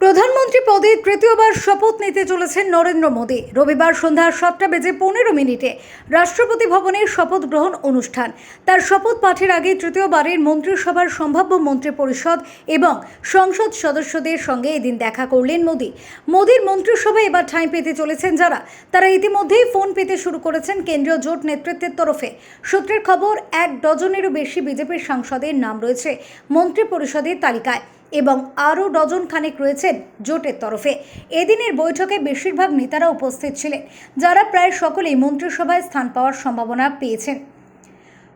প্রধানমন্ত্রী পদে তৃতীয়বার শপথ নিতে চলেছেন নরেন্দ্র মোদী। রবিবার সন্ধ্যা সাতটা বেজে পনেরো মিনিটে রাষ্ট্রপতি ভবনের শপথ গ্রহণ অনুষ্ঠান। তার শপথ পাঠের আগে তৃতীয়বারের মন্ত্রিসভার সম্ভাব্য মন্ত্রী পরিষদ এবং সংসদ সদস্যদের সঙ্গে এদিন দেখা করলেন মোদী। মোদীর মন্ত্রিসভায় এবার ঠাঁই পেতে চলেছেন যারা। তারা ইতিমধ্যেই ফোন পেতে শুরু করেছেন কেন্দ্রীয় জোট নেতৃত্বের তরফে। সূত্রের খবর, এক ডজনেরও বেশি বিজেপির সাংসদের নাম রয়েছে মন্ত্রী পরিষদের তালিকায়। এবং আরও ডজন খানেক রয়েছেন জোটের তরফে। এদিনের বৈঠকে বেশিরভাগ নেতারা উপস্থিত ছিলেন, যারা প্রায় সকলেই মন্ত্রিসভায় স্থান পাওয়ার সম্ভাবনা পেয়েছেন।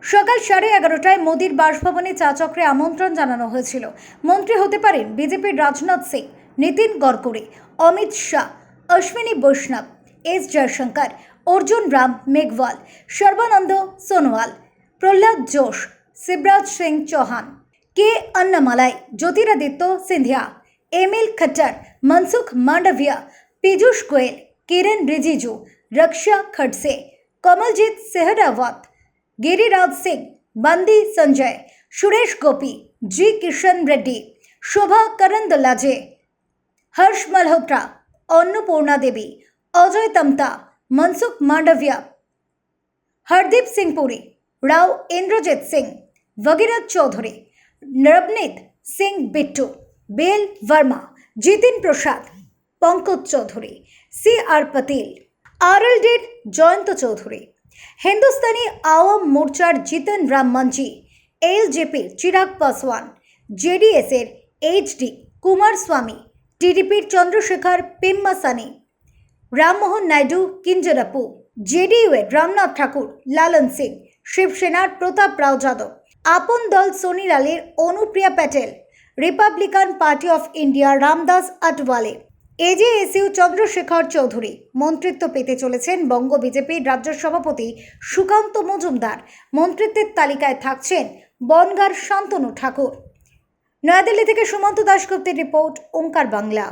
সকাল সাড়ে এগারোটায় মোদির বাসভবনে চা চক্রে আমন্ত্রণ জানানো হয়েছিল। মন্ত্রী হতে পারেন বিজেপির Rajnath Singh, Nitin Gadkari Amit Shah, Ashwini Vaishnaw, S Jaishankar, Arjun Ram Meghwal, Sarbananda Sonowal, Pralhad Joshi Shivraj Singh Chouhan. K Annamalai Jyotiraditya Scindia ML Khattar Mansukh Mandaviya Piyush Goyal Kiren Rijiju Raksha Khadse Kamaljeet Sehrawat Giriraj Singh Bandi Sanjay Suresh Gopi G Kishan Reddy Shobha Karandlaje Harsh Malhotra Annapurna Devi Ajay Tamta Mansukh Mandaviya Hardeep Singh Puri Rao Inderjit Singh Bhagirath Choudhary Navneet Singh Bittu, BL Verma, Jitin Prasada, Pankaj Chaudhary, C R Patil, আরএলডির Jayant Chowdhury, Hindustani Awam মোর্চার জিতন রাম মাঞ্জি এলজেপির চিরাগ পাসওয়ান, জেডিএসের HD Kumar স্বামী, টিডিপির Chandrashekhar Pemmasani Rammohan Naidu Kinjarapu JDU এর রামনাথ ঠাকুর, লালন সিং, শিবসেনার প্রতাপ রাও যাদব আপন দল সোনি লালের Anupriya Patel, Republican Party of India Ramdas Athawale. AJSU Chandrashekhar Chaudhary, মন্ত্রিত্ব পেতে চলেছেন বঙ্গ বিজেপির রাজ্য সভাপতি সুকান্ত মজুমদার। মন্ত্রিত্বের তালিকায় থাকছেন বনগার শান্তনু ঠাকুর। নয়াদিল্লি থেকে সুমন্ত দাশগুপ্তের রিপোর্ট, ওঙ্কার বাংলা।